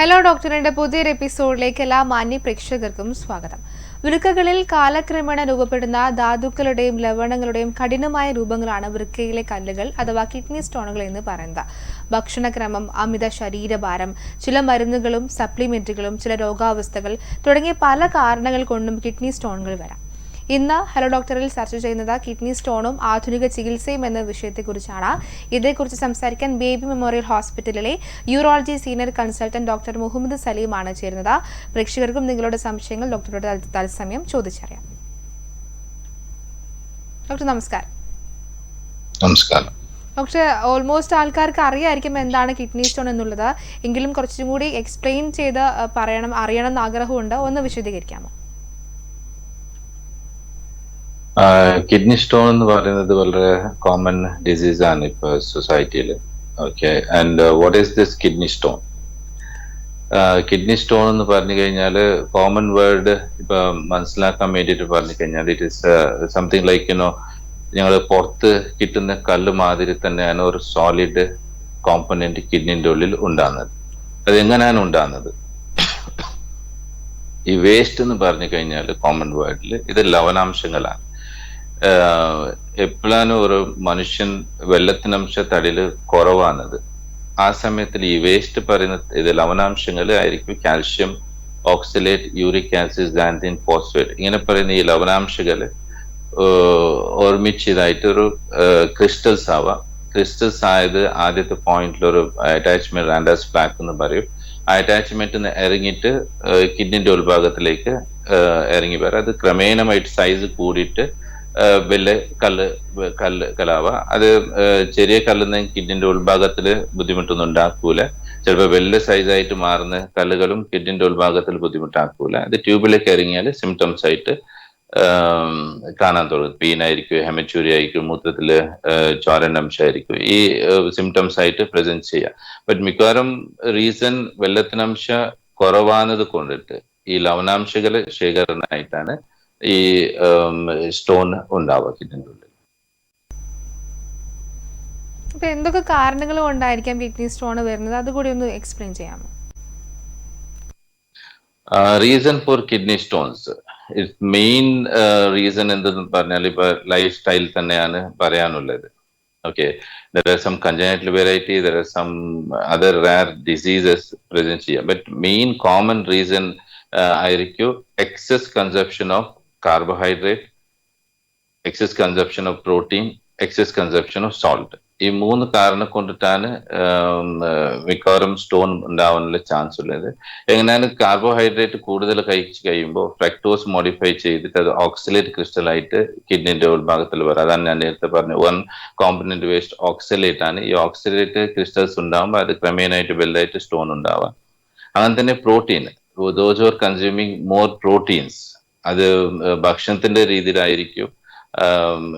Hello ഡോക്ടറിന്റെ പുതിയൊരു എപ്പിസോഡിലേക്ക് എല്ലാ മാന്യ പ്രേക്ഷകർക്കും സ്വാഗതം. വൃക്കകളിൽ കാലക്രമേണ രൂപപ്പെടുന്ന ധാതുക്കളുടെയും ലവണങ്ങളുടെയും കഠിനമായ രൂപങ്ങളാണ് വൃക്കയിലെ കല്ലുകൾ അഥവാ കിഡ്നി സ്റ്റോണുകൾ എന്ന് പറയുന്നത്. ഭക്ഷണക്രമം അമിത ശരീരഭാരം ചില മരുന്നുകളും സപ്ലിമെന്റുകളും ചില രോഗാവസ്ഥകൾ തുടങ്ങിയ പല കാരണങ്ങൾ കൊണ്ടും കിഡ്നി സ്റ്റോണുകൾ വരാം. ഇന്ന് ഹലോ ഡോക്ടറിൽ ചർച്ച ചെയ്യുന്നത് കിഡ്നി സ്റ്റോണും ആധുനിക ചികിത്സയും എന്ന വിഷയത്തെക്കുറിച്ചാണ്. ഇതേക്കുറിച്ച് സംസാരിക്കാൻ ബേബി മെമ്മോറിയൽ ഹോസ്പിറ്റലിലെ urology senior consultant doctor Muhammad സലീമാണ് ചേരുന്നത്. പ്രേക്ഷകർക്കും നിങ്ങളുടെ സംശയങ്ങൾ ഡോക്ടറുടെ തത്സമയം ചോദിച്ചറിയാം. ഡോക്ടർ നമസ്കാരം. നമസ്കാരം. ഡോക്ടർ ഓൾമോസ്റ്റ് ആൾക്കാർക്ക് അറിയായിരിക്കും എന്താണ് കിഡ്നി സ്റ്റോൺ എന്നുള്ളത്. എങ്കിലും കുറച്ചും കൂടി എക്സ്പ്ലെയിൻ ചെയ്ത് പറയണം അറിയണം എന്ന് ആഗ്രഹമുണ്ട്. ഒന്ന് വിശദീകരിക്കാമോ? കിഡ്നി സ്റ്റോൺ എന്ന് പറയുന്നത് വളരെ കോമൺ ഡിസീസ് ആണ് ഇപ്പൊ സൊസൈറ്റിയിൽ okay and what is this kidney stone kidney stone എന്ന് പറഞ്ഞു കഴിഞ്ഞാൽ കോമൺ വേർഡ് ഇപ്പൊ മനസ്സിലാക്കാൻ വേണ്ടിയിട്ട് പറഞ്ഞു കഴിഞ്ഞാൽ it is something like you know ഞങ്ങൾ പുറത്ത് കിട്ടുന്ന കല്ല് മാതിരി തന്നെയാണ് ഒരു സോളിഡ് കോമ്പനന്റ് കിഡ്നിന്റെ ഉള്ളിൽ ഉണ്ടാകുന്നത്. അത് എങ്ങനെയാണ് ഉണ്ടാകുന്നത്? ഈ വേസ്റ്റ് എന്ന് പറഞ്ഞു കഴിഞ്ഞാൽ കോമൺ വേർഡിൽ ഇത് ലവണാംശങ്ങളാണ്. എപ്പോഴാണ് ഒരു മനുഷ്യൻ വെള്ളത്തിനംശ തടിയിൽ കുറവാണത്? ആ സമയത്തിൽ ഈ വേസ്റ്റ് പറയുന്ന ഇത് ലവണാംശങ്ങൾ ആയിരിക്കും കാൽഷ്യം ഓക്സിലേറ്റ് യൂറിക് ആസിഡ് ആൻഡിൻ ഫോസ്ഫേറ്റ് ഇങ്ങനെ പറയുന്ന ഈ ലവണാംശങ്ങൾ ഓർമ്മിച്ചതായിട്ട് ഒരു ക്രിസ്റ്റൽസ് ആവാം. ക്രിസ്റ്റൽസ് ആയത് ആദ്യത്തെ പോയിന്റിൽ ഒരു അറ്റാച്ച്മെന്റ് ആൻഡാസ് പ്ലാക്ക് എന്ന് പറയും. ആ അറ്റാച്ച്മെന്റ് ഇറങ്ങിയിട്ട് കിഡ്നിന്റെ ഉൾഭാഗത്തിലേക്ക് ഇറങ്ങി വരാം. അത് ക്രമേണമായിട്ട് സൈസ് കൂടിയിട്ട് വലിയ കല്ല് കല്ല് കലാവ. അത് ചെറിയ കല്ലെന്ന് കിഡ്നിന്റെ ഉൾഭാഗത്തിൽ ബുദ്ധിമുട്ടൊന്നും ഉണ്ടാക്കൂല. ചിലപ്പോൾ വലിയ സൈസായിട്ട് മാറുന്ന കല്ലുകളും കിഡ്നിന്റെ ഉൾഭാഗത്തിൽ ബുദ്ധിമുട്ടാക്കൂല. അത് ട്യൂബിലേക്ക് ഇറങ്ങിയാൽ സിംറ്റംസ് ആയിട്ട് കാണാൻ തുടങ്ങും. പീനായിരിക്കും ഹെമച്ചൂരി ആയിരിക്കും മൂത്രത്തിൽ ചോരനംശമായിരിക്കും ഈ സിംറ്റംസ് ആയിട്ട് പ്രസന്റ് ചെയ്യാം. ബട്ട് മിക്കവാറും റീസൺ വെള്ളത്തിനംശ കുറവാണത് കൊണ്ടിട്ട് ഈ ലവണാംശകളെ ശേഖരണമായിട്ടാണ് ഈ സ്റ്റോൺ ഉണ്ടാവുക കിഡ്നിന്റെ ഉള്ളിൽ എന്തൊക്കെ കാരണങ്ങൾ കൊണ്ടായിരിക്കാം കിഡ്നി സ്റ്റോൺ വരുന്നത്? അതുകൂടി ഒന്ന് എക്സ്പ്ലെയിൻ ചെയ്യാമോ? Reason for kidney stones main reason എന്തെന്ന് പറഞ്ഞാൽ ഇപ്പൊ ലൈഫ് സ്റ്റൈൽ തന്നെയാണ് പറയാനുള്ളത്. Okay there are some congenital variety there are some other rare diseases present ചെയ്യാം. ബട്ട് മെയിൻ കോമൺ റീസൺ ആയിരിക്കും excess consumption of carbohydrate excess consumption of protein excess consumption of salt ഈ മൂന്ന് കാരണം കൊണ്ടിട്ടാണ് മിക്കവാറും stone ഉണ്ടാവാനുള്ള chance ഉള്ളത്. എങ്ങനെയാണ് carbohydrate കൂടുതൽ കഴിച്ച് കഴിയുമ്പോൾ ഫ്രക്ടോസ് മോഡിഫൈ ചെയ്തിട്ട് അത് ഓക്സലേറ്റ് ക്രിസ്റ്റൽ ആയിട്ട് കിഡ്നിന്റെ ഉൾഭാഗത്തിൽ വരും. അതാണ് ഞാൻ നേരത്തെ പറഞ്ഞു വൺ കോമ്പനന്റ് വേസ്റ്റ് ഓക്സലേറ്റ് ആണ്. ഈ ഓക്സലേറ്റ് ക്രിസ്റ്റൽസ് ഉണ്ടാകുമ്പോൾ അത് ക്രമേണായിട്ട് വലുതായിട്ട് സ്റ്റോൺ ഉണ്ടാവാം. അങ്ങനെ തന്നെ protein those are consuming more proteins അത് ഭക്ഷണത്തിന്റെ രീതിയിലായിരിക്കും.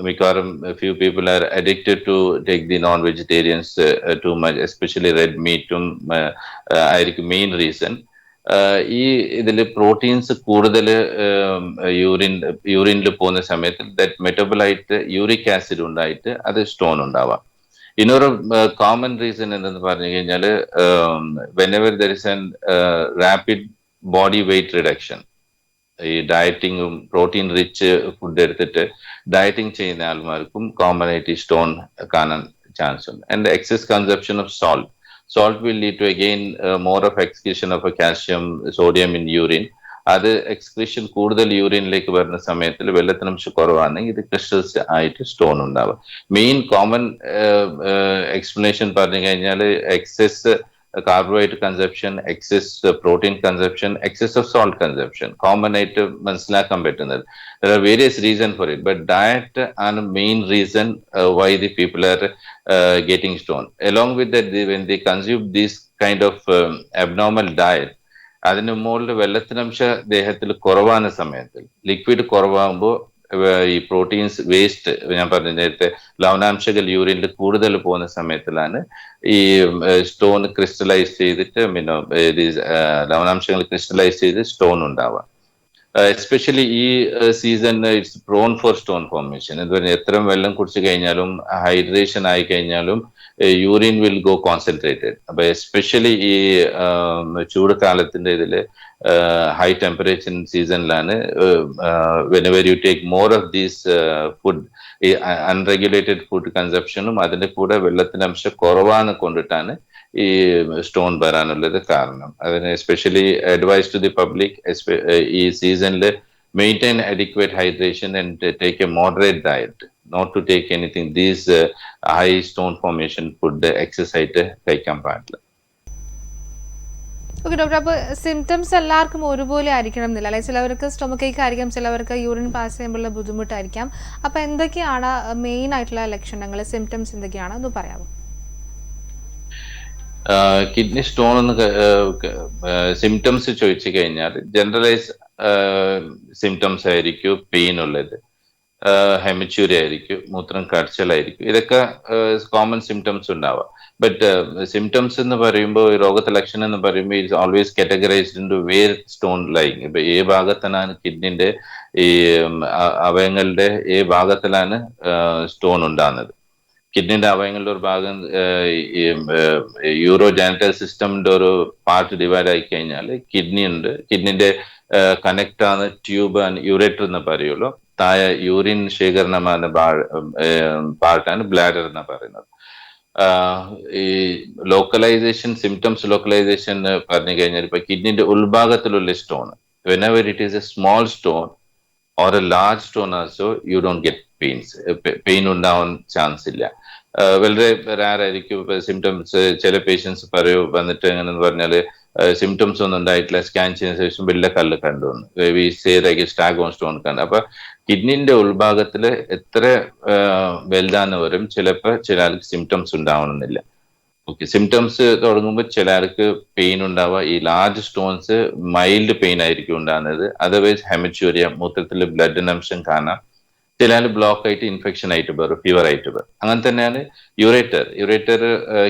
മിക്കവാറും few people are addicted to take the non vegetarians too much especially red മീറ്റും ആയിരിക്കും മെയിൻ റീസൺ ഈ ഇതിൽ പ്രോട്ടീൻസ് കൂടുതൽ യൂറിൻ യൂറിനിൽ പോകുന്ന സമയത്ത് ദറ്റ് മെറ്റബിളായിട്ട് യൂറിക് ആസിഡ് ഉണ്ടായിട്ട് അത് സ്റ്റോൺ ഉണ്ടാവാം. ഇന്നൊരു കോമൺ റീസൺ എന്തെന്ന് പറഞ്ഞു കഴിഞ്ഞാൽ whenever there is an rapid body weight reduction ഈ ഡയറ്റിങ്ങും പ്രോട്ടീൻ റിച്ച് ഫുഡ് എടുത്തിട്ട് ഡയറ്റിംഗ് ചെയ്യുന്ന ആൾമാർക്കും കോമ്പനേറ്റീവ് സ്റ്റോൺ കാണാൻ ചാൻസ് ഉണ്ട്. And excess consumption of salt salt will lead to again more of excretion of calcium sodium in urine അത് excretion കൂടുതൽ യൂറിനിലേക്ക് വരുന്ന സമയത്തിൽ വെള്ളത്തിനംശം കുറവാണെങ്കിൽ ഇത് ക്രിസ്റ്റൽസ് ആയിട്ട് സ്റ്റോൺ ഉണ്ടാവുക മെയിൻ കോമൺ എക്സ്പ്ലനേഷൻ പറഞ്ഞു കഴിഞ്ഞാൽ excess carbohydrate consumption, excess protein consumption excess of salt consumption common ആയിട്ട് മനസ്സിലാക്കാൻ പറ്റുന്നത് but diet are the main reason uh, why the people are uh, getting stone along with that they, when they consume this kind of um, abnormal diet അതിന് മുകളിൽ വെള്ളത്തിനംശ ദേഹത്തിൽ കുറവാകുന്ന സമയത്തിൽ liquid കുറവാകുമ്പോൾ ഈ proteins waste ഞാൻ പറഞ്ഞ നേരത്തെ ലവണാംശകൾ യൂറിനിൽ കൂടുതൽ പോകുന്ന സമയത്തിലാണ് ഈ സ്റ്റോൺ ക്രിസ്റ്റലൈസ് ചെയ്തിട്ട് പിന്നെ ലവണാംശങ്ങൾ ക്രിസ്റ്റലൈസ് ചെയ്ത് സ്റ്റോൺ ഉണ്ടാവുക. എസ്പെഷ്യലി ഈ season it's prone for stone formation എന്ന് പറഞ്ഞാൽ എത്ര വെള്ളം കുടിച്ചു കഴിഞ്ഞാലും ഹൈഡ്രേഷൻ ആയി കഴിഞ്ഞാലും യൂറിൻ വിൽ ഗോ കോൺസെൻട്രേറ്റഡ് അപ്പൊ എസ്പെഷ്യലി ഈ ചൂട് കാലത്തിന്റെ ഇതിൽ high temperature സീസണിലാണ് whenever you take more of these food ഈ അൺറെഗുലേറ്റഡ് ഫുഡ് കൺസപ്ഷനും അതിന്റെ കൂടെ വെള്ളത്തിന്റെ അംശം കുറവാണ് കൊണ്ടിട്ടാണ് ഈ സ്റ്റോൺ വരാനുള്ളത് കാരണം. അതിന് especially advise to the public ഈ സീസണിൽ maintain adequate hydration and take a moderate diet not to take anything these high stone formation food excess കഴിക്കാൻ പാടില്ല. ഓക്കെ ഡോക്ടർ അപ്പോൾ സിംറ്റംസ് എല്ലാവർക്കും ഒരുപോലെ ആയിരിക്കണം എന്നില്ല. അല്ലെങ്കിൽ ചിലവർക്ക് സ്റ്റൊമക്ക് ഏക്ക് ആയിരിക്കാം ചിലവർക്ക് യൂറിൻ പാസ് ചെയ്യുമ്പോഴുള്ള ബുദ്ധിമുട്ടായിരിക്കാം. അപ്പോൾ എന്തൊക്കെയാണ് മെയിൻ ആയിട്ടുള്ള ലക്ഷണങ്ങൾ സിംറ്റംസ് എന്തൊക്കെയാണ്? ഒന്ന് പറയാമോ? കിഡ്നി സ്റ്റോൺ എന്ന് സിംറ്റംസ് ചോദിച്ചു കഴിഞ്ഞാൽ ജനറലൈസ് സിംറ്റംസ് ആയിരിക്കും പെയിൻ ഉള്ളത്. ഹെമിച്യൂരി ആയിരിക്കും മൂത്രം കടച്ചലായിരിക്കും. ഇതൊക്കെ കോമൺ സിംറ്റംസ് ഉണ്ടാവുക ബട്ട് സിംറ്റംസ് എന്ന് പറയുമ്പോൾ രോഗത്തെ ലക്ഷണം എന്ന് പറയുമ്പോൾ it's always categorised into where stone lying ഇപ്പൊ ഏ ഭാഗത്തിനാണ് കിഡ്നിന്റെ ഈ അവയങ്ങളുടെ ഏ ഭാഗത്തിലാണ് സ്റ്റോൺ ഉണ്ടാകുന്നത്. കിഡ്നിന്റെ അവയവങ്ങളുടെ ഒരു ഭാഗം യൂറോ ജാനിറ്റൽ സിസ്റ്റമിന്റെ ഒരു പാർട്ട് ഡിവൈഡ് ആയി കഴിഞ്ഞാൽ കിഡ്നി ഉണ്ട്. കിഡ്നിന്റെ കണക്ട് ആണ് ട്യൂബ് ആൻഡ് യൂറേറ്റർ എന്ന് പറയുള്ളൂ. താഴെ യൂറിൻ ശേഖരണമാണ് പാർട്ടാണ് ബ്ലാഡർ എന്ന് പറയുന്നത്. ഈ ലോക്കലൈസേഷൻ സിംറ്റംസ് ലോക്കലൈസേഷൻ പറഞ്ഞു കഴിഞ്ഞാൽ ഇപ്പൊ കിഡ്നിന്റെ ഉൾഭാഗത്തിലുള്ള stone whenever it is a small stone or a large stone also you don't get pains pain ഉണ്ടാവാൻ ചാൻസ് ഇല്ല. വളരെ റാറായിരിക്കും സിംറ്റംസ് ചില പേഷ്യൻസ് പറയൂ വന്നിട്ട് എങ്ങനെന്ന് പറഞ്ഞാൽ സിംറ്റംസ് ഒന്നും ഉണ്ടായിട്ടില്ല. സ്കാൻ ചെയ്യുന്ന ശേഷം വലിയ കല്ല് കണ്ടു വി സേതാക്കി സ്റ്റാഗോൺ സ്റ്റോൺ കണ്ടു. അപ്പൊ കിഡ്നിന്റെ ഉൾഭാഗത്തിൽ എത്ര വലുതാന്ന് വരും ചിലപ്പോൾ ചില സിംറ്റംസ് ഉണ്ടാവണമെന്നില്ല. ഓക്കെ സിംറ്റംസ് തുടങ്ങുമ്പോൾ ചിലർക്ക് പെയിൻ ഉണ്ടാവുക. ഈ ലാർജ് സ്റ്റോൺസ് മൈൽഡ് പെയിൻ ആയിരിക്കും ഉണ്ടാകുന്നത്. അതർവൈസ് ഹെമച്യൂരിയ മൂത്രത്തിൽ ബ്ലഡിന് അംശം കാണാം. ചില ബ്ലോക്ക് ആയിട്ട് ഇൻഫെക്ഷൻ ആയിട്ട് വരും ഫീവർ ആയിട്ട് വരും. അങ്ങനെ തന്നെയാണ് യുറേറ്റർ യുറേറ്റർ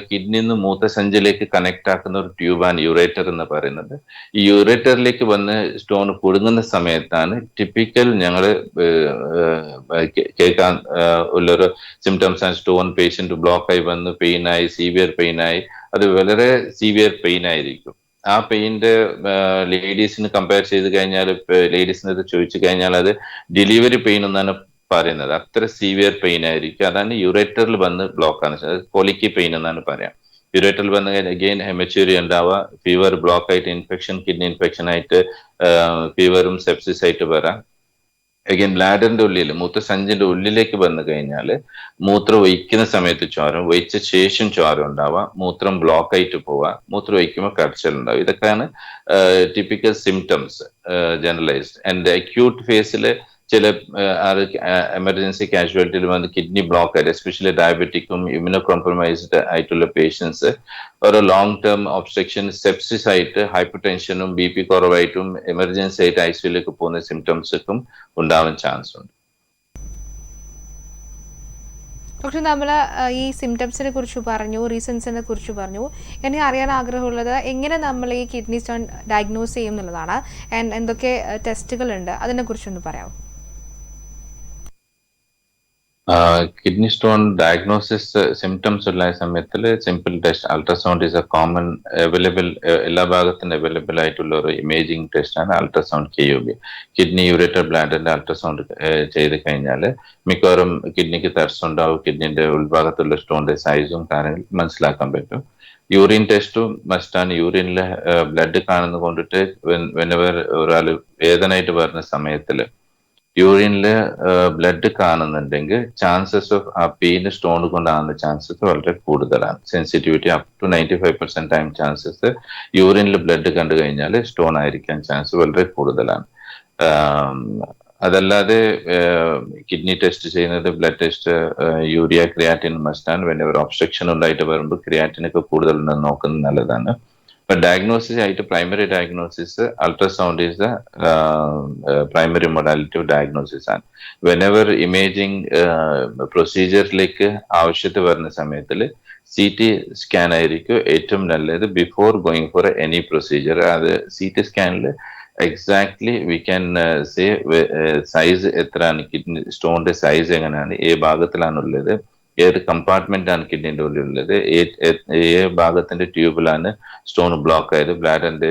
കിഡ്നി നിന്ന് മൂത്തസഞ്ചിലേക്ക് കണക്ട് ആക്കുന്ന ഒരു ട്യൂബാണ് യുറേറ്റർ എന്ന് പറയുന്നത്. ഈ യുറേറ്ററിലേക്ക് വന്ന് സ്റ്റോൺ കുടുങ്ങുന്ന സമയത്താണ് ടിപ്പിക്കൽ ഞങ്ങൾ കേൾക്കാൻ ഉള്ളൊരു സിംറ്റംസ് ആണ് സ്റ്റോൺ പേഷ്യന്റ് ബ്ലോക്ക് ആയി വന്ന് പെയിനായി സീവിയർ പെയിനായി അത് വളരെ സീവിയർ പെയിൻ ആയിരിക്കും. ആ പെയിന്റ് ലേഡീസിന് കമ്പയർ ചെയ്ത് കഴിഞ്ഞാൽ ലേഡീസിന് ഇത് ചോദിച്ചു കഴിഞ്ഞാൽ അത് ഡെലിവറി പെയിൻ എന്നാണ് പറയുന്നത്. അത്ര സീവിയർ പെയിൻ ആയിരിക്കും. അതാണ് യുറേറ്ററിൽ വന്ന് ബ്ലോക്ക് ആണ്. കൊലിക്കി പെയിൻ എന്നാണ് പറയാം. യുറേറ്ററിൽ വന്ന് കഴിഞ്ഞാൽ അഗെയിൻ ഹെമച്യൂരി ഉണ്ടാവുക ഫീവർ ബ്ലോക്ക് ആയിട്ട് ഇൻഫെക്ഷൻ കിഡ്നി ഇൻഫെക്ഷൻ ആയിട്ട് ഫീവറും സെപ്സിസ് ആയിട്ട് വരാം. അഗൈൻ ബ്ലാഡറിന്റെ ഉള്ളിൽ മൂത്രസഞ്ചിന്റെ ഉള്ളിലേക്ക് വന്നു കഴിഞ്ഞാൽ മൂത്രം ഒഴിക്കുന്ന സമയത്ത് ചോരം ഒഴിച്ച ശേഷം ചോരം ഉണ്ടാവുക മൂത്രം ബ്ലോക്ക് ആയിട്ട് പോവുക മൂത്രം ഒഴിക്കുമ്പോൾ കടച്ചൽ ഉണ്ടാവും. ഇതൊക്കെയാണ് typical symptoms generalised and acute ഫേസിൽ ചില എമർജൻസി കാഷ്വാലിറ്റിയിൽ വന്ന് കിഡ്നി ബ്ലോക്ക് എസ്പെഷ്യലി ഡയബറ്റിക്കും ഇമ്യൂണോ കോംപ്രമൈസ്ഡ് ആയിട്ടുള്ള പേഷ്യൻസ് ഓരോ ലോങ് ടേം ഒബ്സ്ട്രക്ഷൻ സെപ്സിസ് ആയിട്ട് ഹൈപ്പർ ടെൻഷനും ബി പി കുറവായിട്ടും എമർജൻസി ആയിട്ട് ഐ സിയിലേക്ക് പോകുന്ന സിംറ്റംസൊക്കെ ഉണ്ടാവാൻ ചാൻസ് ഉണ്ട്. ഡോക്ടർ നമ്മൾ ഈ സിംറ്റംസിനെ കുറിച്ച് പറഞ്ഞു റീസൺസിനെ കുറിച്ച് പറഞ്ഞു. എനിക്ക് അറിയാൻ ആഗ്രഹമുള്ളത് എങ്ങനെ നമ്മൾ ഈ കിഡ്നി സ്റ്റോൺ ഡയഗ്നോസ് ചെയ്യും എന്നുള്ളതാണ് ആൻഡ് എന്തൊക്കെ ടെസ്റ്റുകളുണ്ട് അതിനെക്കുറിച്ചൊന്ന് പറയാമോ കിഡ്നി സ്റ്റോൺ ഡയഗ്നോസിസ് സിംറ്റംസ് ഉള്ള സമയത്തിൽ simple test ultrasound is a common available എല്ലാ ഭാഗത്തും അവൈലബിൾ ആയിട്ടുള്ള ഒരു ഇമേജിംഗ് ടെസ്റ്റ് ആണ് ultrasound K U B kidney ureter ബ്ലാൻഡിന്റെ ultrasound ചെയ്ത് കഴിഞ്ഞാൽ മിക്കവാറും കിഡ്നിക്ക് തടസ്സമുണ്ടാവും കിഡ്നിന്റെ ഉൾഭാഗത്തുള്ള സ്റ്റോണിന്റെ സൈസും കാര്യങ്ങൾ മനസ്സിലാക്കാൻ പറ്റും. യൂറിൻ ടെസ്റ്റും മസ്റ്റാണ് യൂറിനിലെ ബ്ലഡ് കാണുന്നത് കൊണ്ടിട്ട് വെനവർ ഒരാൾ വേദനയായിട്ട് വരുന്ന സമയത്തിൽ യൂറിനിൽ ബ്ലഡ് കാണുന്നുണ്ടെങ്കിൽ ചാൻസസ് ഓഫ് ആ പെയിന് സ്റ്റോൺ കൊണ്ടാകുന്ന ചാൻസസ് വളരെ കൂടുതലാണ്. Sensitivity up to ninety five percent time chances യൂറിനിൽ blood കണ്ടു കഴിഞ്ഞാൽ സ്റ്റോൺ ആയിരിക്കാൻ ചാൻസ് വളരെ കൂടുതലാണ്. അതല്ലാതെ കിഡ്നി ടെസ്റ്റ് ചെയ്യുന്നത് blood test urea creatinine മസ്റ്റാൻ when obstruction ഉണ്ടായിട്ട് വരുമ്പോൾ ക്രിയാറ്റിനൊക്കെ കൂടുതൽ നോക്കുന്നത് നല്ലതാണ്. ഡയഗ്നോസിസ് ആയിട്ട് primary diagnosis ultrasound is the primary modality of diagnosis ആണ്. വെനെവർ ഇമേജിങ് പ്രൊസീജിയറിലേക്ക് ആവശ്യത്തിൽ വരുന്ന സമയത്തിൽ സി ടി സ്കാൻ ആയിരിക്കും ഏറ്റവും നല്ലത് before going for any procedure അത് C T സ്കാനിൽ exactly we can say size എത്രയാണ് കിഡ്നി സ്റ്റോണിന്റെ സൈസ് എങ്ങനെയാണ് ഏ ഭാഗത്തിലാണുള്ളത്. ഏത് കമ്പാർട്ട്മെന്റ് ആണ് കിഡ്നിന്റെ ഉള്ളിലുള്ളത്? ഏ ഭാഗത്തിന്റെ ട്യൂബിലാണ് സ്റ്റോൺ ബ്ലോക്ക് ആയത്. ബ്ലാഡറിന്റെ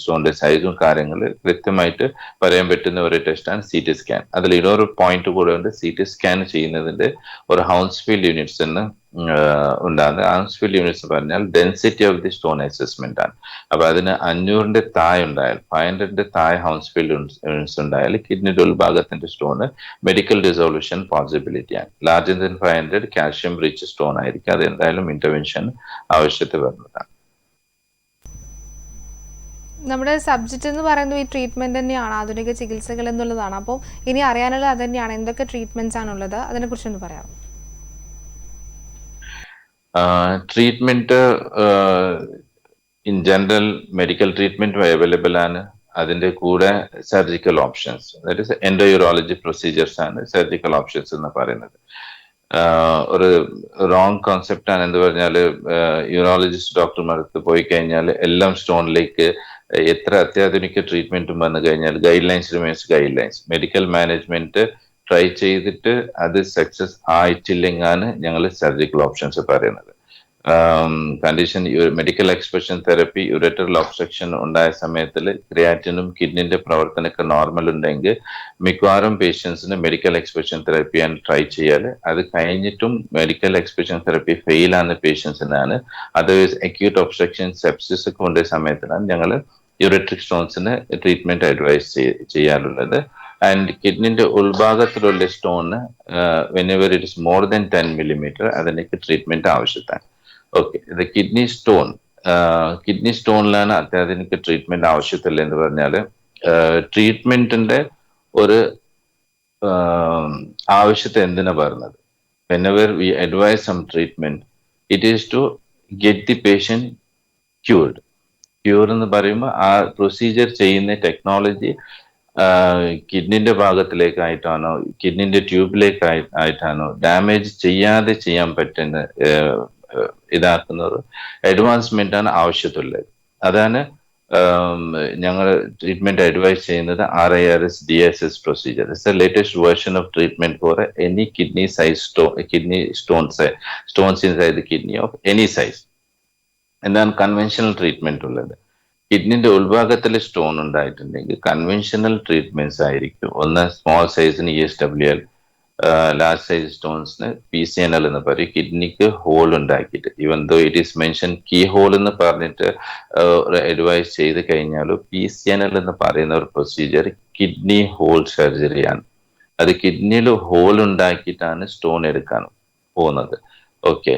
സ്റ്റോണിന്റെ സൈസും കാര്യങ്ങൾ കൃത്യമായിട്ട് പറയാൻ പറ്റുന്ന ഒരു ടെസ്റ്റാണ് സി ടി സ്കാൻ അതിൽ ഇടൊരു പോയിന്റ് കൂടെ ഉണ്ട്. സി ടി സ്കാൻ ചെയ്യുന്നതിന്റെ ഒരു ഹൗൺസ്ഫീൽഡ് യൂണിറ്റ്സ് എന്ന് ഉണ്ടാകുന്നത്. ആൻസ്ഫിൽ യൂണിറ്റ്സ് പറഞ്ഞാൽ density of the stone assessment ആണ്. അപ്പൊ അതിന് അഞ്ഞൂറിന്റെ താഴെ ഉണ്ടായാൽ ഫൈവ് ഹൺഡ്രഡിന്റെ താഴെ ഹൗൺസ്ഫീൽഡ് യൂണിറ്റ്സ് ഉണ്ടായാൽ കിഡ്നിയുടെ ഉൾഭാഗത്തിന്റെ സ്റ്റോണ് മെഡിക്കൽ റിസോല്യൂഷൻ പോസിബിലിറ്റി ആണ്. Larger than five hundred calcium rich stone ആയിരിക്കും. അത് എന്തായാലും ഇന്റർവെൻഷൻ ആവശ്യത്തിൽ വരുന്നതാണ്. നമ്മുടെ സബ്ജക്റ്റ് എന്ന് പറയുന്നത് ഈ ട്രീറ്റ്മെന്റ് തന്നെയാണ് ആധുനിക ചികിത്സകൾ എന്നുള്ളതാണ്. അപ്പോൾ ഇനി അറിയാനുള്ളത് അത് തന്നെയാണ്. എന്തൊക്കെ ട്രീറ്റ്മെന്റ്സ് ആണുള്ളത്? അതിനെ കുറിച്ചൊന്ന് പറയാം treatment in general medical treatment available ആണ്. അതിന്റെ കൂടെ surgical options is endourology procedures ആണ് സർജിക്കൽ ഓപ്ഷൻസ് എന്ന് പറയുന്നത്. ഒരു റോങ് കോൺസെപ്റ്റ് ആണ് എന്ന് പറഞ്ഞാൽ യൂറോളജിസ്റ്റ് ഡോക്ടർമാർക്ക് പോയി കഴിഞ്ഞാൽ എല്ലാം സ്റ്റോണിലേക്ക് എത്ര അത്യാധുനിക ട്രീറ്റ്മെന്റും വന്നു കഴിഞ്ഞാൽ guidelines remains guidelines medical management try ചെയ്തിട്ട് അത് സക്സസ് ആയിട്ടില്ലെങ്കിലാണ് ഞങ്ങൾ സർജിക്കൽ ഓപ്ഷൻസ് പറയുന്നത്. Condition medical expression therapy ureteral obstruction ഉണ്ടായ സമയത്തിൽ ക്രിയാറ്റിനും കിഡ്നിന്റെ പ്രവർത്തനമൊക്കെ നോർമൽ ഉണ്ടെങ്കിൽ മിക്കവാറും പേഷ്യൻസിന് മെഡിക്കൽ എക്സ്പ്രഷൻ തെറപ്പി ആണ് ട്രൈ ചെയ്യാൽ അത് കഴിഞ്ഞിട്ടും മെഡിക്കൽ എക്സ്പ്രഷൻ തെറപ്പി ഫെയിൽ ആണ് പേഷ്യൻസിനാണ് അതർവൈസ് അക്യൂട്ട് ഒബ്സ്ട്രക്ഷൻ സെപ്സിസ് ഒക്കെ ഉണ്ടായ സമയത്തിനാണ് ഞങ്ങൾ യുറട്രിക് സ്റ്റോൺസിന് ട്രീറ്റ്മെന്റ് അഡ്വൈസ് ചെയ്യാറുള്ളത്. ആൻഡ് കിഡ്നിന്റെ ഉൾഭാഗത്തിലുള്ള stone whenever it is more than ten millimetre അതിലേക്ക് ട്രീറ്റ്മെന്റ് ആവശ്യത്താണ്. ഓക്കെ ഇത് കിഡ്നി സ്റ്റോൺ കിഡ്നി സ്റ്റോണിലാണ് അത്യാധുനിക ട്രീറ്റ്മെന്റ് ആവശ്യത്തില്ല എന്ന് പറഞ്ഞാൽ ട്രീറ്റ്മെന്റിന്റെ ഒരു ആവശ്യത്തെ എന്തിനാ പറഞ്ഞത്? Whenever we advise some treatment it is to get the patient cured cure എന്ന് പറയുമ്പോൾ ആ പ്രൊസീജിയർ ചെയ്യുന്ന ടെക്നോളജി കിഡ്നിന്റെ ഭാഗത്തിലേക്കായിട്ടാണോ കിഡ്നിന്റെ ട്യൂബിലേക്ക് ആയിട്ടാണോ ഡാമേജ് ചെയ്യാതെ ചെയ്യാൻ പറ്റുന്ന ഇതാക്കുന്ന ഒരു അഡ്വാൻസ്മെന്റ് ആണ് ആവശ്യത്തുള്ളത് അതാണ് ഞങ്ങൾ ട്രീറ്റ്മെന്റ് അഡ്വൈസ് ചെയ്യുന്നത് R I R S D S S procedure. It's the latest version of treatment for any kidney size സ്റ്റോ kidney stones stones inside the kidney of any size എന്താണ് കൺവെൻഷണൽ ട്രീറ്റ്മെന്റ് ഉള്ളത്. കിഡ്നിന്റെ ഉൾഭാഗത്തിൽ stone ഉണ്ടായിട്ടുണ്ടെങ്കിൽ conventional treatments ആയിരിക്കും. ഒന്ന് small സൈസിന് E S W L large size സ്റ്റോൺസിന് P C N L എന്ന് പറയും. കിഡ്നിക്ക് ഹോൾ ഉണ്ടാക്കിയിട്ട് even though it is mention keyhole എന്ന് പറഞ്ഞിട്ട് അഡ്വൈസ് ചെയ്ത് കഴിഞ്ഞാലും പി സി എൻ എൽ എന്ന് പറയുന്ന ഒരു പ്രൊസീജിയർ കിഡ്നി ഹോൾ സർജറിയാണ് അത് കിഡ്നിയിൽ ഹോൾ ഉണ്ടാക്കിയിട്ടാണ് സ്റ്റോൺ എടുക്കാൻ പോകുന്നത്. ഓക്കെ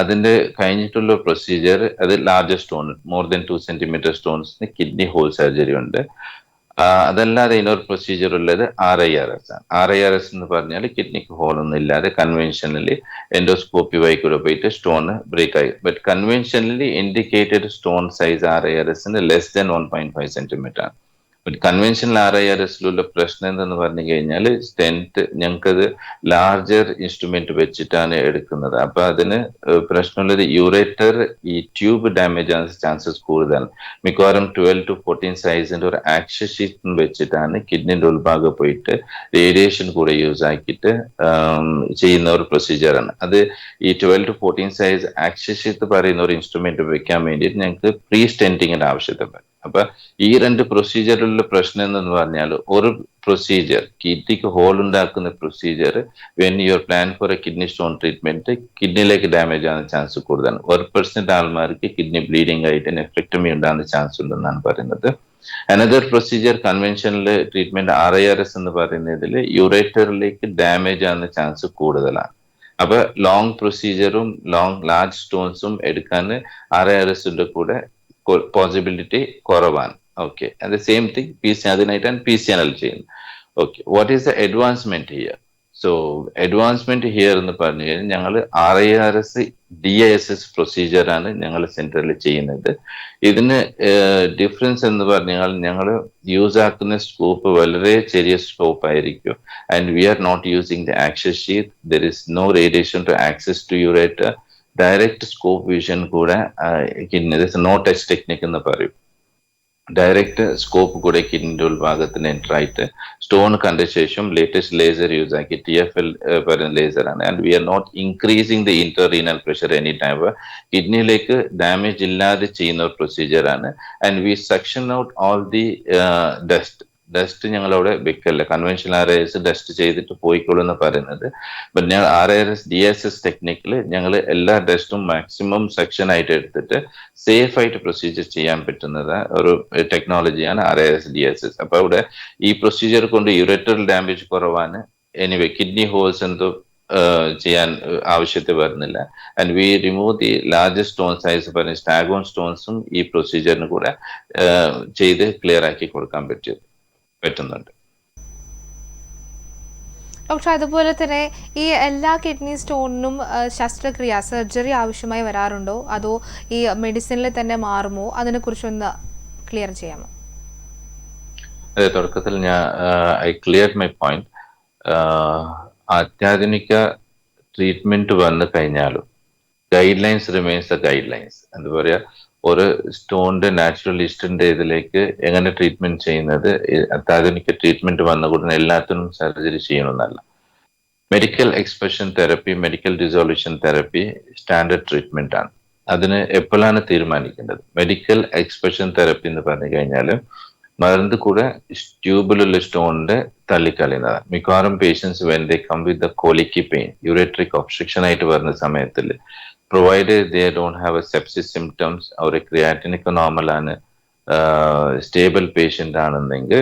അതിന്റെ കഴിഞ്ഞിട്ടുള്ള പ്രൊസീജിയർ അത് larger stone more than two centimetre സ്റ്റോൺസിന് kidney hole surgery ഉണ്ട്. അതല്ലാതെ ഇനൊരു പ്രൊസീജിയർ ഉള്ളത് ആർ ഐ ആർ എസ് ആണ്. ആർ ഐ ആർ എസ് എന്ന് പറഞ്ഞാൽ കിഡ്നിക്ക് ഹോൾ ഒന്നും ഇല്ലാതെ കൺവെൻഷനലി എൻഡോസ്കോപ്പി വഴി കൂടെ പോയിട്ട് സ്റ്റോൺ ബ്രേക്ക് ആയി. But conventionally indicated stone size R I R എസിന് less than one point five centimetre ആണ്. കൺവെൻഷണൽ ആർ ഐ ആർ എസിലുള്ള പ്രശ്നം എന്തെന്ന് പറഞ്ഞു കഴിഞ്ഞാൽ സ്റ്റെന്റ് ഞങ്ങൾക്കത് ലാർജർ ഇൻസ്ട്രുമെന്റ് വെച്ചിട്ടാണ് എടുക്കുന്നത്. അപ്പൊ അതിന് പ്രശ്നമുള്ളത് യൂറേറ്റർ ഈ ട്യൂബ് ഡാമേജ് ആകാൻ ചാൻസസ് കൂടുതലാണ്. മിക്കവാറും ട്വൽവ് ടു ഫോർട്ടീൻ സൈസിന്റെ ഒരു ആക്ഷൻ ഷീറ്റ് വെച്ചിട്ടാണ് കിഡ്നിന്റെ ഉൾഭാഗം പോയിട്ട് റേഡിയേഷൻ കൂടെ യൂസ് ആക്കിയിട്ട് ചെയ്യുന്ന ഒരു പ്രൊസീജിയറാണ് അത് ഈ twelve to fourteen size access sheath പറയുന്ന ഒരു ഇൻസ്ട്രുമെന്റ് വെക്കാൻ വേണ്ടിയിട്ട് ഞങ്ങൾക്ക് പ്രീ സ്റ്റെന്റിങ്ങിന്റെ ആവശ്യമുണ്ട് അപ്പൊ ഈ രണ്ട് പ്രൊസീജിയറിലുള്ള പ്രശ്നം എന്ന് പറഞ്ഞാൽ ഒരു പ്രൊസീജിയർ കിഡ്നിക്ക് ഹോൾ ഉണ്ടാക്കുന്ന procedure when your plan for a kidney stone treatment കിഡ്നിയിലേക്ക് damage ആകുന്ന ചാൻസ് കൂടുതലാണ്. ഒരു പെർസെന്റ് ആൾമാർക്ക് കിഡ്നി ബ്ലീഡിംഗ് ആയിട്ട് നെഫ്ലക്ടമി ഉണ്ടാകുന്ന ചാൻസ് ഉണ്ടെന്നാണ് പറയുന്നത്. അനദർ പ്രൊസീജിയർ കൺവെൻഷനിൽ treatment R I R S എന്ന് പറയുന്നതിൽ യുറേറ്ററിലേക്ക് ഡാമേജ് ആകുന്ന ചാൻസ് കൂടുതലാണ്. അപ്പൊ ലോങ് പ്രൊസീജിയറും ലോങ് ലാർജ് സ്റ്റോൺസും എടുക്കാൻ ആർ ഐ ആർ എസിന്റെ കൂടെ പോസിബിലിറ്റി കുറവാണ്. ഓക്കെ അത് സെയിം തിങ് പി സി അതിനായിട്ടാണ് പി സി എൻ എൽ ചെയ്യുന്നത്. Okay what is the advancement here so advancement here എന്ന് പറഞ്ഞു കഴിഞ്ഞാൽ ഞങ്ങൾ R I R S D I S S പ്രൊസീജിയറാണ് ഞങ്ങൾ സെന്ററിൽ ചെയ്യുന്നത്. ഇതിന് ഡിഫറൻസ് എന്ന് പറഞ്ഞാൽ ഞങ്ങൾ യൂസ് ആക്കുന്ന സ്കോപ്പ് വളരെ ചെറിയ സ്കോപ്പ് ആയിരിക്കും. And we are not using the access sheath there is no radiation to access to ureter direct scope vision കൂടെ കിഡ്നി നോ ടച്ച് ടെക്നിക് എന്ന് പറയും. ഡയറക്റ്റ് സ്കോപ്പ് കൂടെ കിഡ്നിന്റെ ഉൾഭാഗത്തിന് എന്റർ ആയിട്ട് സ്റ്റോൺ കണ്ട ശേഷം ലേറ്റസ്റ്റ് ലേസർ യൂസ് ആക്കി T F L പറയുന്ന laser ആണ്. And we are not increasing the intrarenal pressure any time കിഡ്നിയിലേക്ക് damage ഇല്ലാതെ ചെയ്യുന്ന ഒരു പ്രൊസീജിയർ ആണ്. And we suction out all the dust dust ഞങ്ങൾ അവിടെ വെക്കല്ല. കൺവെൻഷണൽ ആർ എസ് ഡസ്റ്റ് ചെയ്തിട്ട് പോയിക്കോളൂ എന്ന് പറയുന്നത്. ബട്ട് ഞങ്ങൾ R S D S S ടെക്നിക്കിൽ ഞങ്ങൾ എല്ലാ ഡസ്റ്റും മാക്സിമം സെക്ഷൻ ആയിട്ട് എടുത്തിട്ട് സേഫ് ആയിട്ട് പ്രൊസീജിയർ ചെയ്യാൻ പറ്റുന്നത് ഒരു ടെക്നോളജിയാണ് R S D S S അപ്പൊ അവിടെ ഈ പ്രൊസീജിയർ കൊണ്ട് യുറേറ്റൽ ഡാമേജ് കുറവാണ്. എനിവേ കിഡ്നി ഹോൾസ് എന്തോ ചെയ്യാൻ ആവശ്യത്തിൽ വരുന്നില്ല. And we remove the largest stone size പറഞ്ഞ സ്റ്റാഗോൺ സ്റ്റോൺസും ഈ പ്രൊസീജിയറിന് കൂടെ ചെയ്ത് ക്ലിയർ ആക്കി കൊടുക്കാൻ പറ്റും. പറ്റുന്നുണ്ട്. ഡോക്ടർ അതുപോലെ തന്നെ ഈ എല്ലാ കിഡ്നി സ്റ്റോണിനും ശസ്ത്രക്രിയ സർജറി ആവശ്യമായി വരാറുണ്ടോ? അതോ ഈ മെഡിസിനിൽ തന്നെ മാറുമോ? അതിനെക്കുറിച്ചൊന്ന് ക്ലിയർ ചെയ്യാമോ? അതെ തുടക്കത്തിൽ ഞാൻ ഐ ക്ലിയർ മൈ പോയിന്റ്. അത്യാധുനിക ട്രീറ്റ്മെന്റ് വന്നു കഴിഞ്ഞാലും guidelines remains the guidelines എന്താ പറയുക ഒരു സ്റ്റോണിന്റെ നാച്ചുറൽ ലിസ്റ്റിന്റെ ഇതിലേക്ക് എങ്ങനെ ട്രീറ്റ്മെന്റ് ചെയ്യുന്നത് അത്യാധുനിക ട്രീറ്റ്മെന്റ് വന്ന ഉടനെ എല്ലാത്തിനും surgery ചെയ്യണമെന്നല്ല. Medical expression therapy medical dissolution therapy standard treatment ആണ്. അതിന് എപ്പോഴാണ് തീരുമാനിക്കേണ്ടത്? മെഡിക്കൽ എക്സ്പ്രഷൻ തെറപ്പി എന്ന് പറഞ്ഞു കഴിഞ്ഞാൽ മരുന്ന് കൂടെ ട്യൂബിലുള്ള സ്റ്റോണിന്റെ തള്ളിക്കളയുന്നത് മിക്കവാറും patients when they come with the colicky pain ureteric obstruction ആയിട്ട് വരുന്ന സമയത്തിൽ provided they don't have a sepsis symptoms അവർ ക്രിയാറ്റിനിക്ക് നോർമൽ ആണ് സ്റ്റേബിൾ പേഷ്യന്റ് ആണെന്നെങ്കിൽ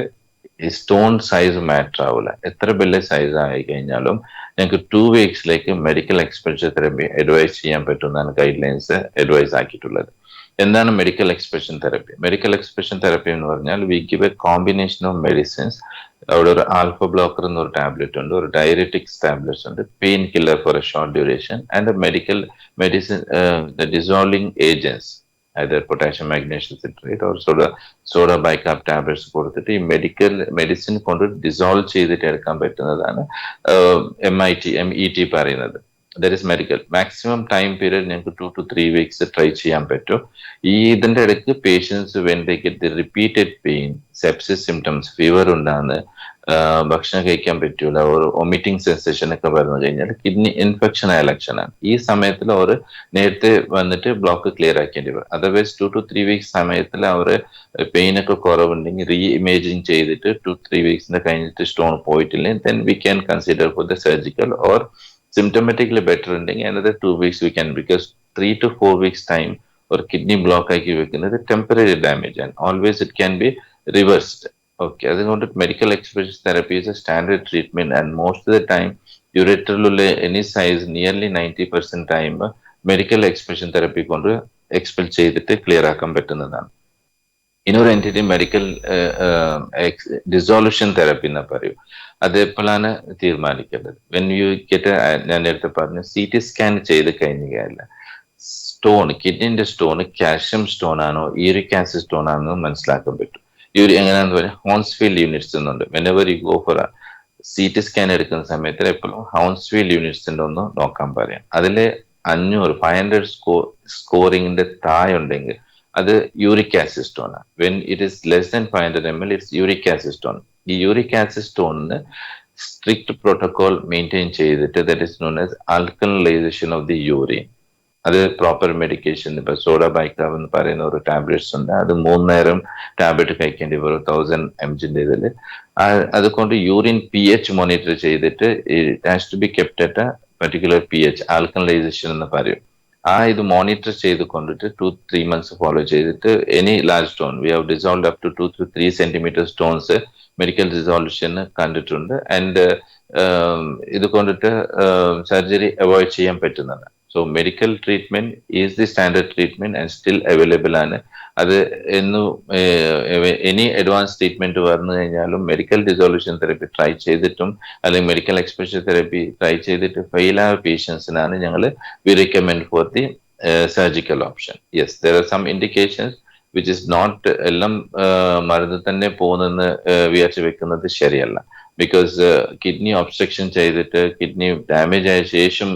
സ്റ്റോൺ സൈസ് മാറ്റർ ആവില്ല എത്ര വലിയ സൈസ് ആയി കഴിഞ്ഞാലും ഞങ്ങൾക്ക് ടു വീക്സിലേക്ക് മെഡിക്കൽ എക്സ്പെൻഷൻ തെറപ്പി അഡ്വൈസ് ചെയ്യാൻ പറ്റുന്നതാണ് ഗൈഡ് ലൈൻസ് അഡ്വൈസ് ആക്കിയിട്ടുള്ളത്. എന്താണ് medical expression therapy medical expression therapy എന്ന് പറഞ്ഞാൽ we give a combination of medicines അവിടെ ഒരു ആൽഫ ബ്ലോക്കർ എന്നൊരു ടാബ്ലറ്റ് ഉണ്ട് ഒരു ഡയററ്റിക്സ് ടാബ്ലറ്റ്സ് ഉണ്ട് painkiller for a short duration and medical medicine dissolving agents അതായത് potassium magnesium citrate or soda soda bicarb tablets കൊടുത്തിട്ട് ഈ മെഡിക്കൽ മെഡിസിൻ കൊണ്ട് ഡിസോൾവ് ചെയ്തിട്ട് എടുക്കാൻ പറ്റുന്നതാണ് M I T M E T പറയുന്നത്. That is medical maximum time period ഞങ്ങൾക്ക് two two three weeks try ചെയ്യാൻ പറ്റും. ഈ ഇതിന്റെ ഇടയ്ക്ക് പേഷ്യൻസ് വേണ്ടി they repeated pain sepsis symptoms fever ഉണ്ടാകുന്ന ഭക്ഷണം കഴിക്കാൻ പറ്റൂല. ഒരു ഒമിറ്റിംഗ് സെൻസേഷൻ ഒക്കെ വന്നു കഴിഞ്ഞാൽ കിഡ്നി ഇൻഫെക്ഷൻ ആയ ലക്ഷണമാണ് ഈ സമയത്തിൽ അവർ നേരത്തെ വന്നിട്ട് ബ്ലോക്ക് ക്ലിയർ ആക്കേണ്ടി വരും. Otherwise two two three weeks സമയത്തിൽ അവർ പെയിൻ ഒക്കെ കുറവുണ്ടെങ്കിൽ റീ ഇമേജിങ് ചെയ്തിട്ട് ടു ത്രീ വീക്സിന്റെ കഴിഞ്ഞിട്ട് stone പോയിട്ടില്ലെങ്കിൽ then we can consider for the surgical or symptomatically better ഉണ്ടെങ്കിൽ അതിനകത്ത് two weeks we can because three two four weeks time ഒരു കിഡ്നി ബ്ലോക്ക് ആക്കി വെക്കുന്നത് temporary damage and always it can be reversed okay അതുകൊണ്ട് medical expression therapy is a standard treatment and most of the time യുറേറ്ററിലുള്ള any size nearly ninety percent time medical expression therapy കൊണ്ട് expel ചെയ്തിട്ട് clear ആക്കാൻ പറ്റുന്നതാണ്. Entity medical dissolution therapy എന്ന് പറയും. അത് തീരുമാനിക്കേണ്ടത്? When you get ഞാൻ നേരത്തെ പറഞ്ഞു സി ടി സ്കാൻ ചെയ്ത് കഴിഞ്ഞാൽ സ്റ്റോൺ കിഡ്നിന്റെ സ്റ്റോൺ കാൽഷ്യം സ്റ്റോൺ ആണോ യൂറിക് ആസിഡ് സ്റ്റോൺ ആണോ മനസ്സിലാക്കാൻ പറ്റും. യൂരി എങ്ങനെയാണെന്ന് പറഞ്ഞാൽ ഹോൺസ്ഫീൽഡ് യൂണിറ്റ്സ് എന്നുണ്ട് whenever you go for C T scan എടുക്കുന്ന സമയത്ത് എപ്പോഴും ഹോൺസ്ഫീൽഡ് യൂണിറ്റ്സിന്റെ ഒന്ന് നോക്കാൻ പറയാം. അതിൽ അഞ്ഞൂറ് ഫൈവ് ഹൺഡ്രഡ് സ്കോ സ്കോറിങ്ങിന്റെ താഴെ ഉണ്ടെങ്കിൽ അത് യൂറിക് ആസിഡ് സ്റ്റോൺ ആണ്. When it is less than five hundred M L it's uric acid stone. ഈ യൂറിക് ആസിഡ് സ്റ്റോണിന് സ്ട്രിക്റ്റ് പ്രോട്ടോകോൾ മെയിന്റെയിൻ ചെയ്തിട്ട് that is known as alkalization of the urine അത് proper medication ഇപ്പൊ soda bicarb എന്ന് പറയുന്ന ഒരു tablets ഉണ്ട്. അത് മൂന്ന് നേരം ടാബ്ലറ്റ് കഴിക്കേണ്ടി വരും തൗസൻഡ് എം ജിന്റെ ഇതിൽ അതുകൊണ്ട് യൂറിൻ പി എച്ച് മോണിറ്റർ ചെയ്തിട്ട് it has to be kept at particular P H alkalization എന്ന് പറയും. ആ ഇത് മോണിറ്റർ ചെയ്ത് കൊണ്ടിട്ട് ടു ത്രീ മന്ത്സ് ഫോളോ ചെയ്തിട്ട് any large stone we have dissolve up to two to three centimetre stones medical resolution കണ്ടിട്ടുണ്ട്. And ഇത് കൊണ്ടിട്ട് സർജറി അവോയ്ഡ് ചെയ്യാൻ പറ്റുന്നതാണ് so medical treatment is the standard treatment and still available ആണ്. അത് എന്നു any advance treatment വന്നു കഴിഞ്ഞാലും മെഡിക്കൽ ഡിസോല്യൂഷൻ തെറപ്പി ട്രൈ ചെയ്തിട്ടും അല്ലെങ്കിൽ മെഡിക്കൽ എക്സ്പ്രഷൻ തെറപ്പി ട്രൈ ചെയ്തിട്ട് ഫെയിൽ ആയ പേഷ്യൻസിനാണ് ഞങ്ങൾ we recommend for the surgical option yes there are some indications which is not എല്ലാം മരുന്ന് തന്നെ പോകുന്നെന്ന് വിചാരിച്ചു വെക്കുന്നത് ശരിയല്ല. ബിക്കോസ് കിഡ്നി ഒബ്സ്ട്രക്ഷൻ ചെയ്തിട്ട് കിഡ്നി ഡാമേജ് ആയ ശേഷം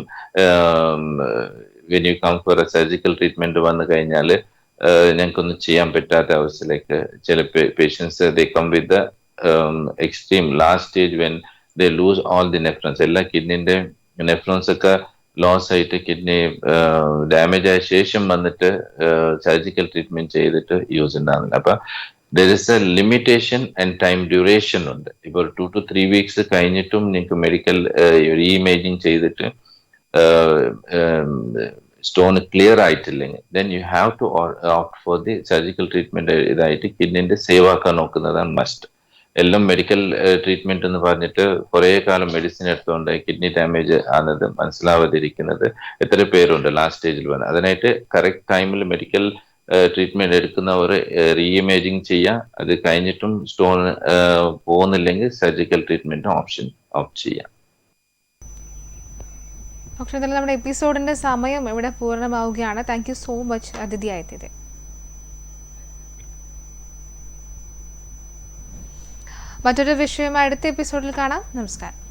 when you come for a surgical treatment വന്നു കഴിഞ്ഞാൽ ഞങ്ങൾക്കൊന്നും ചെയ്യാൻ പറ്റാത്ത അവസ്ഥയിലേക്ക് ചില patients they come with extreme last stage when they lose all the nephrons എല്ലാ കിഡ്നിന്റെ നെഫ്രോൺസ് ഒക്കെ ലോസ് ആയിട്ട് കിഡ്നി ഡാമേജ് ആയ ശേഷം വന്നിട്ട് സർജിക്കൽ ട്രീറ്റ്മെന്റ് ചെയ്തിട്ട് യൂസ് ഉണ്ടാകുന്നില്ല അപ്പൊ there is a limitation and time duration ഉണ്ട്. ഇപ്പോൾ ടു ടു ത്രീ വീക്സ് കഴിഞ്ഞിട്ടും നിങ്ങൾക്ക് മെഡിക്കൽ റീഇമേജിങ് ചെയ്തിട്ട് stone clear ആയിട്ടില്ലെങ്കിൽ then you have to opt for the surgical treatment ഇതായിട്ട് കിഡ്നിന്റെ സേവ് ആക്കാൻ നോക്കുന്നതാണ് മസ്റ്റ് എല്ലാം മെഡിക്കൽ ട്രീറ്റ്മെന്റ് എന്ന് പറഞ്ഞിട്ട് കുറേ കാലം മെഡിസിൻ എടുത്തുകൊണ്ട് കിഡ്നി ഡാമേജ് ആണത് മനസ്സിലാവാതിരിക്കുന്നത് എത്ര പേരുണ്ട് ലാസ്റ്റ് സ്റ്റേജിൽ വന്ന്. അതിനായിട്ട് കറക്റ്റ് ടൈമിൽ മെഡിക്കൽ ട്രീറ്റ്മെന്റ് എടുക്കുന്നവർ റീഇമേജിങ് ചെയ്യുക അത് കഴിഞ്ഞിട്ടും സ്റ്റോൺ പോകുന്നില്ലെങ്കിൽ സർജിക്കൽ ട്രീറ്റ്മെന്റ് ഓപ്ഷൻ ഓപ്റ്റ് ചെയ്യാം. പക്ഷേ നമ്മുടെ എപ്പിസോഡിന്റെ സമയം ഇവിടെ പൂർണമാവുകയാണ്. താങ്ക് യു സോ മച്ച് അതിഥിയായെത്തിയത് മറ്റൊരു വിഷയവുമായി അടുത്ത എപ്പിസോഡിൽ കാണാം. നമസ്കാരം.